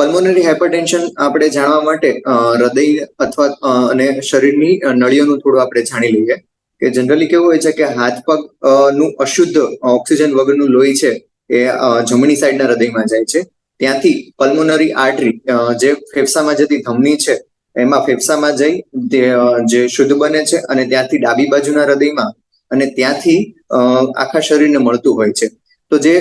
Pulmonary hypertension આપણે જાણવા માટે હૃદય અથવા અને શરીરની નળીઓનું થોડું આપણે જાણી લઈએ કે જનરલી કેવું હોય છે કે હાથ પગનું અશુદ્ધ ઓક્સિજન વગરનું લોહી છે એ જમણી સાઈડના હૃદયમાં જાય છે. ત્યાંથી પલ્મોનરી આર્ટરી જે ફેફસામાં જતી ધમની છે, એમાં ફેફસામાં જઈ જે શુદ્ધ બને છે અને ત્યાંથી ડાબી બાજુના હૃદયમાં અને ત્યાંથી આખા શરીરને મળતું હોય છે. તો જે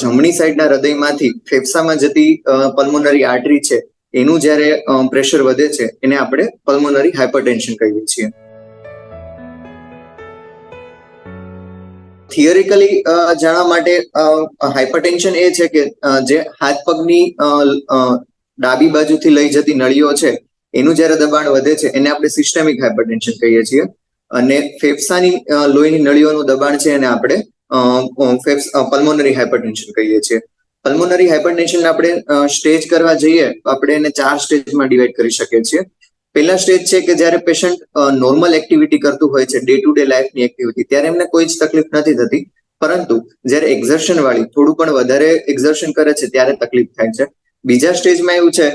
જમણી સાઈડના હૃદયમાંથી ફેફસામાં જતી પલ્મોનરી આર્ટરી છે, એનું જ્યારે પ્રેશર વધે છે, એને આપણે પલ્મોનરી હાઇપરટેન્શન કહીએ છીએ. થિયરિકલી જાણવા માટે હાઇપરટેન્શન એ છે કે જે હાથ પગની ડાબી બાજુથી લઈ જતી નળીઓ છે, એનું જ્યારે દબાણ વધે છે, એને આપણે સિસ્ટેમિક હાઇપરટેન્શન કહીએ છીએ. અને ફેફસાની લોહીની નળીઓનું દબાણ છે, એને આપણે પલ્મોનરી હાઇપરટેન્શન કહીએ છીએ. પલ્મોનરી હાઇપરટેન્શન આપણે સ્ટેજ કરવા જઈએ તો આપણે એને ચાર સ્ટેજમાં ડિવાઈડ કરી શકીએ છીએ. પહેલા સ્ટેજ છે કે જ્યારે પેશન્ટ નોર્મલ એક્ટિવિટી કરતું હોય છે ડે ટુ ડે લાઈફની એક્ટિવિટી ત્યારે એમને કોઈ જ તકલીફ નથી થતી. પરંતુ જ્યારે એક્ઝર્શન વાળી, થોડું પણ વધારે એક્ઝર્શન કરે છે, ત્યારે તકલીફ થાય છે. બીજા સ્ટેજમાં એવું છે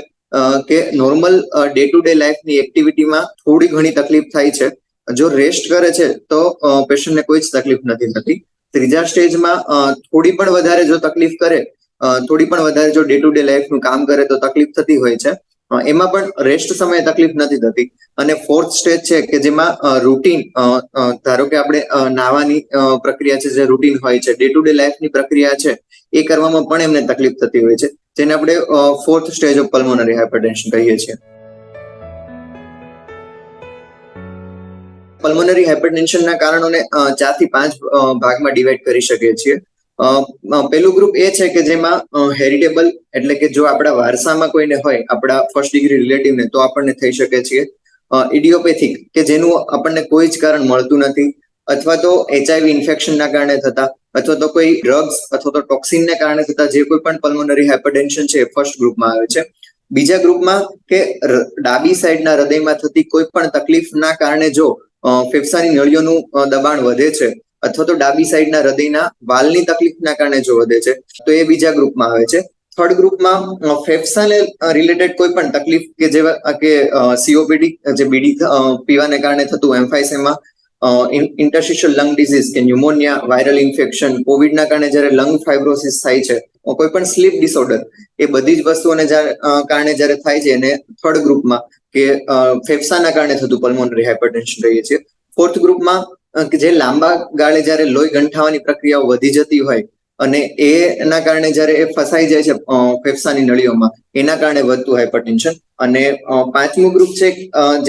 કે નોર્મલ ડે ટુ ડે લાઈફની એક્ટિવિટીમાં થોડી ઘણી તકલીફ થાય છે. જો રેસ્ટ કરે છે, તો પેશન્ટને કોઈ જ તકલીફ નથી થતી. ત્રીજા સ્ટેજમાં થોડી પણ વધારે જો તકલીફ કરે થોડી પણ વધારે જો ડે ટુ ડે લાઈફનું કામ કરે તો તકલીફ થતી હોય છે. એમાં પણ રેસ્ટ સમયે તકલીફ નથી થતી. અને ફોર્થ સ્ટેજ છે કે જેમાં રૂટીન ધારો કે આપણે નાવાની પ્રક્રિયા છે, જે રૂટીન હોય છે ડે ટુ ડે લાઈફની પ્રક્રિયા છે, એ કરવામાં પણ એમને તકલીફ થતી હોય છે. જેને આપણે fourth stage of pulmonary hypertension કહીએ છીએ. પલ્મોનરી હાઇપરટેન્શનના કારણોને ચારથી પાંચ ભાગમાં ડિવાઈડ કરી શકીએ છીએ. પેલું ગ્રુપ એ છે કે જેમાં હેરિટેબલ એટલે કે જો આપણા વારસામાં કોઈને હોય, આપણા ફર્સ્ટ ડિગ્રી રિલેટિવને તો આપણને થઈ શકે છે. ઇડિયોપેથિક કે જેનું આપણને કોઈ જ કારણ મળતું નથી, અથવા તો એચઆઈવી ઇન્ફેક્શનના કારણે થતા, અથવા તો કોઈ ડ્રગ્સ અથવા તો ટોક્સિનને કારણે થતા, જે કોઈ પણ પલ્મોનરી હાઇપરટેન્શન છે એ ફર્સ્ટ ગ્રુપમાં આવે છે. બીજા ગ્રુપમાં કે ડાબી સાઈડના હૃદયમાં થતી કોઈ પણ તકલીફના કારણે જો ફેફસાની નળીઓનું દબાણ વધે છે. અથવા તો ડાબી સાઈડના હૃદયના વાલની તકલીફના કારણે જો વધે છે, તો એ બીજા ગ્રુપમાં આવે છે. થર્ડ ગ્રુપમાં ફેફસાને રિલેટેડ કોઈ પણ તકલીફ કે જેવા, કે સીઓપીડી જે બીડી પીવાને કારણે થતું એમ્ફાઇસેમાં ઇન્ટરસ્ટિશિયલ લંગ ડિઝીઝ કે ન્યુમોનિયા, વાયરલ ઇન્ફેક્શન, કોવિડના કારણે જ્યારે લંગ ફાઇબ્રોસિસ થાય છે કોઈ પણ સ્લીપ ડિસઓર્ડર, એ બધી જ વસ્તુઓને કારણે જ્યારે થાય છે એને થર્ડ ગ્રુપમાં કે ફેફસાના કારણે થતું પલ્મોનરી હાઇપરટેન્શન કહીએ છીએ. ફોર્થ ગ્રુપમાં જે લાંબા ગાળે જ્યારે લોહી ગંઠાવાની પ્રક્રિયાઓ વધી જતી હોય અને એના કારણે જ્યારે એ ફસાઈ જાય છે ફેફસાની નળીઓમાં, એના કારણે વધતું હાઇપરટેન્શન અને પાંચમું ગ્રુપ છે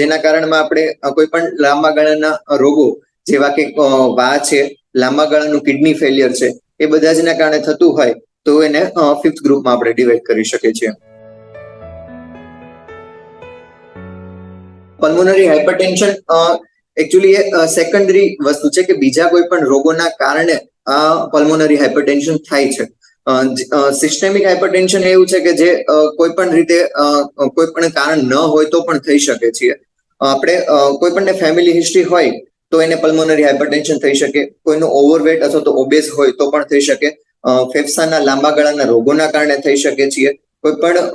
જેના કારણમાં આપણે કોઈ પણ લાંબા ગાળાના રોગો, જેવા કે વા છે, લાંબા ગાળાનું કિડની ફેલિયર છે, એ બધા જના કારણે થતું હોય તો એને ફિફ્થ ગ્રુપમાં આપણે ડિવાઈડ કરી શકીએ છીએ. પલ્મોનરી હાઇપરટેન્શન એકચ્યુઅલી એ સેકન્ડરી વસ્તુ છે કે બીજા કોઈ પણ રોગોના કારણે આ પલ્મોનરી હાઇપરટેન્શન થાય છે. સિસ્ટેમિક હાઇપરટેન્શન એવું છે કે જે કોઈ પણ રીતે કોઈ પણ કારણ ન હોય તો પણ થઈ શકે છે. આપણે કોઈ પણ ફેમિલી હિસ્ટ્રી હોય તો એને પલ્મોનરી હાઇપરટેન્શન થઈ શકે. કોઈનું ઓવરવેટ અથવા તો ઓબેસ હોય તો પણ થઈ શકે. ફેફસાના લાંબા ગાળાના રોગોના કારણે થઈ શકે છે. કોઈ પણ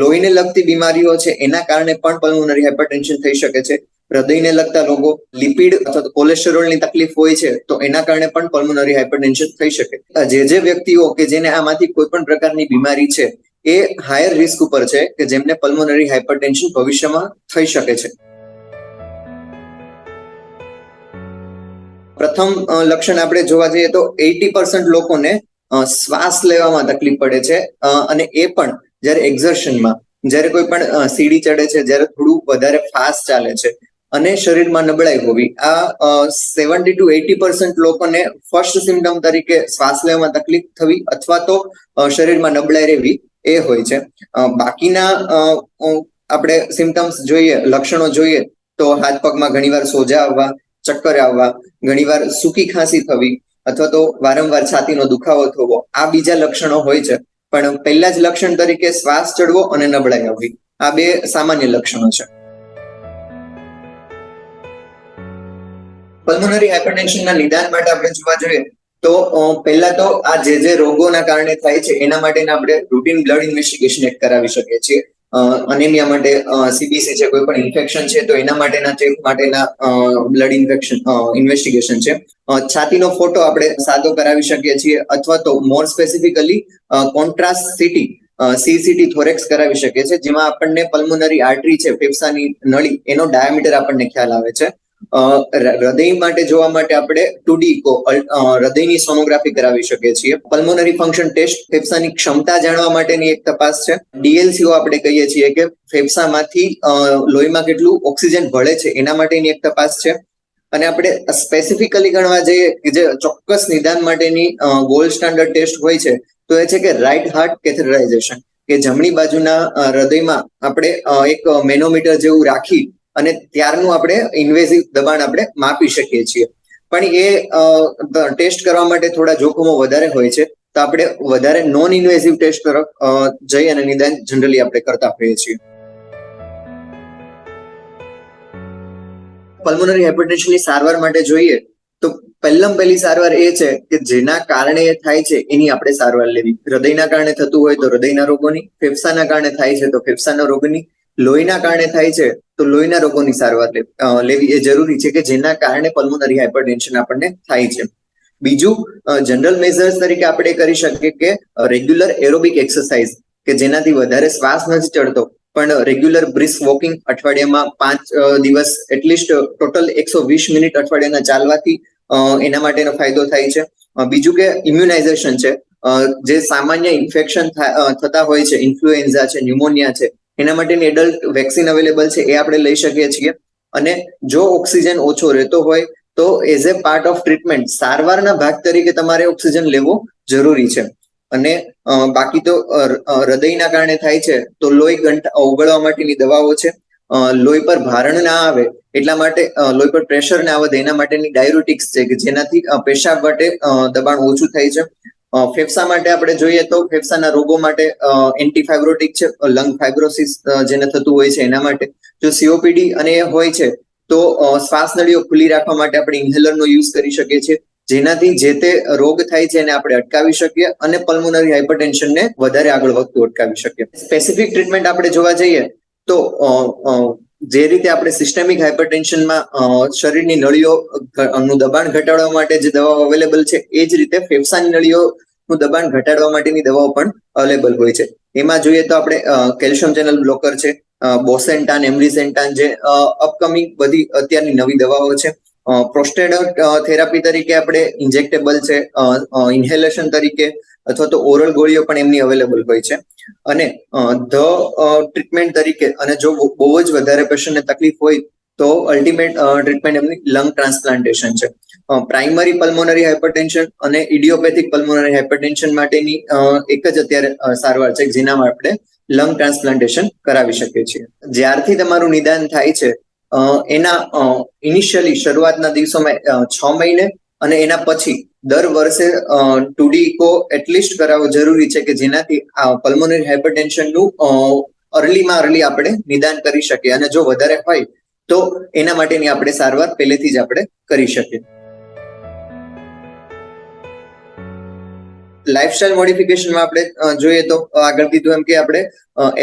લોહીને લગતી બીમારીઓ છે, એના કારણે પણ પલ્મોનરી હાઇપરટેન્શન થઈ શકે છે. હૃદયને લગતા રોગો, લિપિડ અથવા કોલેસ્ટેરોલની તકલીફ હોય છે, તો એના કારણે પણ પલ્મોનરી હાઇપરટેન્શન થઈ શકે. જે જે વ્યક્તિઓ કે જેને આમાંથી કોઈ પણ પ્રકારની બીમારી છે, એ હાયર રિસ્ક ઉપર છે કે જેમને પલ્મોનરી હાઇપરટેન્શન ભવિષ્યમાં થઈ શકે છે. પ્રથમ લક્ષણ આપણે જોવા જઈએ તો એટી પર્સન્ટ લોકોને શ્વાસ લેવામાં તકલીફ પડે છે અને એ પણ જ્યારે એક્ઝર્શનમાં જ્યારે કોઈ પણ સીડી ચડે છે, જ્યારે થોડું વધારે ફાસ્ટ ચાલે છે, અને શરીરમાં નબળાઈ હોવી, આ સેવન્ટી ટુ એટી પર્સન્ટ લોકોને ફર્સ્ટ સિમ્ટમ તરીકે શ્વાસ લેવામાં તકલીફ થવી અથવા તો શરીરમાં નબળાઈ રહેવી એ હોય છે. બાકીના આપણે સિમ્ટમ્સ જોઈએ, લક્ષણો જોઈએ, તો હાથ પગમાં ઘણીવાર સોજા આવવા, ચક્કર આવવા, ઘણીવાર સૂકી ખાંસી થવી અથવા તો વારંવાર છાતીનો દુખાવો થવો, આ બીજા લક્ષણો હોય છે. પણ પહેલા જ લક્ષણ તરીકે શ્વાસ ચડવો અને નબળાઈ આવવી, આ બે સામાન્ય લક્ષણો છે. પલ્મોનરી હાઇપરટેન્શનના નિદાન માટે આપણે જોવા જોઈએ, તો પહેલા તો આ જે જે રોગોના કારણે થાય છે, એના માટેના આપણે રૂટીન બ્લડ ઇન્વેસ્ટિગેશન એક કરાવી શકીએ છીએ. અનેમિયા માટે સીબીસી છે, કોઈ પણ ઇન્ફેક્શન છે, તો એના માટેના ચેક માટેના બ્લડ ઇન્ફેક્શન ઇન્વેસ્ટિગેશન છે. છાતીનો ફોટો આપણે સાદો કરાવી શકીએ છીએ, અથવા તો more specifically contrast CT CCT thorax કરાવી શકીએ છીએ, જેમાં આપણને પલ્મોનરી આર્ટરી છે, ફેફસાની નળી, એનો ડાયામીટર આપણને ખ્યાલ આવે છે. હૃદય માટે જોવા માટે આપણે ટુડી કો હૃદયની સોનોગ્રાફી કરાવી શકીએ છીએ. પલ્મોનરી ફંક્શન ટેસ્ટ ફેફસાની ક્ષમતા જાણવા માટેની એક તપાસ છે. ડીએલસીઓ આપણે કહીએ છીએ કે ફેફસામાંથી લોહીમાં કેટલું ઓક્સિજન ભળે છે એના માટેની એક તપાસ છે. અને આપણે સ્પેસિફિકલી ગણવા જઈએ કે જે ચોક્કસ નિદાન માટેની ગોલ્ડ સ્ટાન્ડર્ડ ટેસ્ટ હોય છે, તો એ છે કે રાઇટ હાર્ટ કેથેટરાઇઝેશન, કે જમણી બાજુના હૃદયમાં આપણે એક મેનોમીટર જેવું રાખી અને ત્યારનું આપણે ઇન્વેઝિવ દબાણ આપણે માપી શકીએ છીએ. પણ એ ટેસ્ટ કરવા માટે થોડા જોખમો વધારે હોય છે, તો આપણે વધારે નોન ઇન્વેઝિવ ટેસ્ટ તરફ જઈ અને નિદાન જનરલી આપણે કરતા હોઈએ છીએ. પલ્મોનરી હાઇપરટેન્શનની સારવાર માટે જોઈએ, તો પહેલમ પહેલી સારવાર એ છે કે જેના કારણે એ થાય છે, એની આપણે સારવાર લેવી. હૃદયના કારણે થતું હોય તો હૃદયના રોગોની, ફેફસાના કારણે થાય છે તો ફેફસાના રોગની લોહીના કારણે થાય છે, તો લોહીના રોગોની સારવાર લેવી એ જરૂરી છે કે જેના કારણે પલ્મોનરી હાઇપરટેન્શન આપણને થાય છે. બીજું જનરલ મેઝર્સ તરીકે આપણે કરી શકીએ કે રેગ્યુલર એરોબિક એક્સરસાઇઝ, કે જેનાથી વધારે શ્વાસ નથી ચડતો, પણ રેગ્યુલર બ્રિસ્ક વોકિંગ અઠવાડિયામાં પાંચ દિવસ એટલીસ્ટ ટોટલ એકસો વીસ મિનિટ અઠવાડિયાના ચાલવાથી એના માટેનો ફાયદો થાય છે. બીજું કે ઇમ્યુનાઇઝેશન છે જે સામાન્ય ઇન્ફેક્શન થતા હોય છે, ઇન્ફ્લુએન્ઝા છે, ન્યુમોનિયા છે એના માટેની એડલ્ટ વેક્સિન અવેલેબલ છે, એ આપણે લઈ શકીએ છીએ. અને જો ઓક્સિજન ઓછો રહેતો હોય, તો as a part of treatment સારવારના ભાગ તરીકે તમારે ઓક્સિજન લેવો જરૂરી છે. અને બાકી તો હૃદયના કારણે થાય છે, તો લોહી ગંઠ ઓગળવા માટેની દવાઓ છે. લોહી પર ભારણ ના આવે, એટલા માટે લોહી પર પ્રેશર ના આવે એના માટેની ડાયુરેટિક્સ છે, કે જેનાથી પેશાબ માટે દબાણ ઓછું થાય છે. ફેફસા માટે આપણે જોઈએ તો ફેફસાના રોગો માટે એન્ટીફાઇબ્રોટિક છે લંગ ફાઇબ્રોસિસ જેને થતું હોય છે એના માટે. જો સીઓપીડી અને એ હોય છે, તો શ્વાસ નળીઓ ખુલ્લી રાખવા માટે આપણે ઇન્હેલરનો યુઝ કરી શકીએ છીએ, જેનાથી જે તે રોગ થાય છે એને આપણે અટકાવી શકીએ અને પલ્મોનરી હાઇપરટેન્શનને વધારે આગળ વધતું અટકાવી શકીએ. સ્પેસિફિક ટ્રીટમેન્ટ આપણે જોવા જઈએ, તો જે રીતે આપણે સિસ્ટેમિક હાઇપરટેન્શનમાં શરીરની નળીઓ નું દબાણ ઘટાડવા માટે જે દવાઓ અવેલેબલ છે, એ જ રીતે ફેફસાની નળીઓનું દબાણ ઘટાડવા માટેની દવાઓ પણ અવેલેબલ હોય છે. એમાં જોઈએ તો આપણે કેલ્શિયમ ચેનલ બ્લોકર છે બોસેન્ટાન, એમરીસેન્ટાન જે અપકમિંગ બધી અત્યારની નવી દવાઓ છે પ્રોસ્ટેડ થેરાપી તરીકે આપણે ઇન્જેક્ટેબલ છે ઇન્હેલેશન તરીકે અથવા તો ઓરલ ગોળીઓ પણ એમની અવેલેબલ હોય છે. અને ધ ટ્રીટમેન્ટ તરીકે અને જો બહુ જ વધારે પેશન્ટને તકલીફ હોય તો અલ્ટિમેટ ટ્રીટમેન્ટ એમની લંગ ટ્રાન્સપ્લાન્ટેશન છે. પ્રાઇમરી પલ્મોનરી હાઇપરટેન્શન અને ઇડિયોપેથિક પલ્મોનરી હાઇપરટેન્શન માટેની એક જ અત્યારે સારવાર છે, જેનામાં આપણે લંગ ટ્રાન્સપ્લાન્ટેશન કરાવી શકીએ છીએ. જ્યારથી તમારું નિદાન થાય છે એના ઇનિશિયલી શરૂઆતના દિવસોમાં છ મહિને અને એના પછી દર વર્ષે ટુડી ઇકો એટલીસ્ટ કરાવવો જરૂરી છે કે જેનાથી આ પલ્મોનરી હાઇપરટેન્શનનું અર્લીમાં અર્લી આપણે નિદાન કરી શકીએ. અને જો વધારે હોય, તો એના માટેની આપણે સારવાર પહેલેથી જ આપણે કરી શકીએ. લાઇફસ્ટાઇલ મોડિફિકેશનમાં આપણે જોઈએ તો આગળ કીધું એમ કે આપણે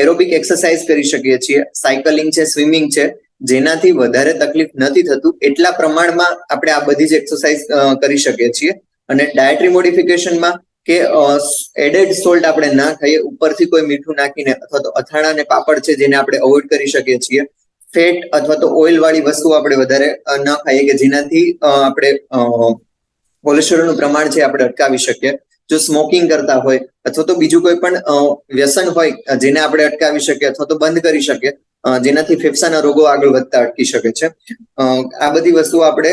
એરોબિક એક્સરસાઇઝ કરી શકીએ છીએ. સાયકલિંગ છે સ્વિમિંગ છે. જેનાથી વધારે તકલીફ નથી થતું, એટલા પ્રમાણમાં આપણે આ બધી જ એક્સરસાઇઝ કરી શકીએ છીએ. અને ડાયટરી મોડિફિકેશનમાં કે એડેડ સોલ્ટ આપણે ના ખાઈએ, ઉપરથી કોઈ મીઠું નાખીને અથવા તો અથાણા અને પાપડ છે જેને આપણે અવોઇડ કરી શકીએ છીએ. ફેટ અથવા તો ઓઇલ વાળી વસ્તુ આપણે વધારે ન ખાઈએ કે જેનાથી આપણે કોલેસ્ટ્રોલનું પ્રમાણ છે આપણે અટકાવી શકીએ. જો સ્મોકિંગ કરતા હોય અથવા તો બીજું કોઈ પણ વ્યસન હોય જેને આપણે અટકાવી શકીએ અથવા તો બંધ કરી શકીએ જેનાથી ફેફસાના રોગો આગળ વધતા અટકી શકે છે. આ બધી વસ્તુઓ આપણે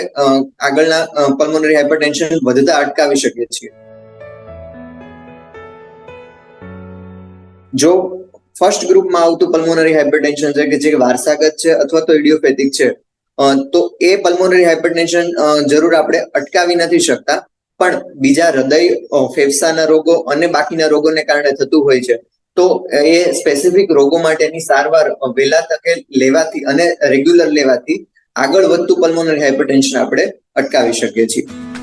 આગળના પલ્મોનરી હાઇપરટેન્શન વધતા અટકાવી શકીએ છીએ. જો ફર્સ્ટ ગ્રુપમાં આવતું પલ્મોનરી હાઇપરટેન્શન છે કે જે વારસાગત છે અથવા તો ઇડિયોપેથિક છે તો એ પલ્મોનરી હાઇપરટેન્શન જરૂર આપણે અટકાવી નથી શકતા. પણ બીજા હૃદય ફેફસાના રોગો અને બાકીના રોગોને કારણે થતું હોય છે. તો એ સ્પેસિફિક રોગો માટેની સારવાર વહેલા તકે લેવાથી અને રેગ્યુલર લેવાથી આગળ વધતું પલ્મોનરી હાઇપરટેન્શન આપણે અટકાવી શકીએ છીએ.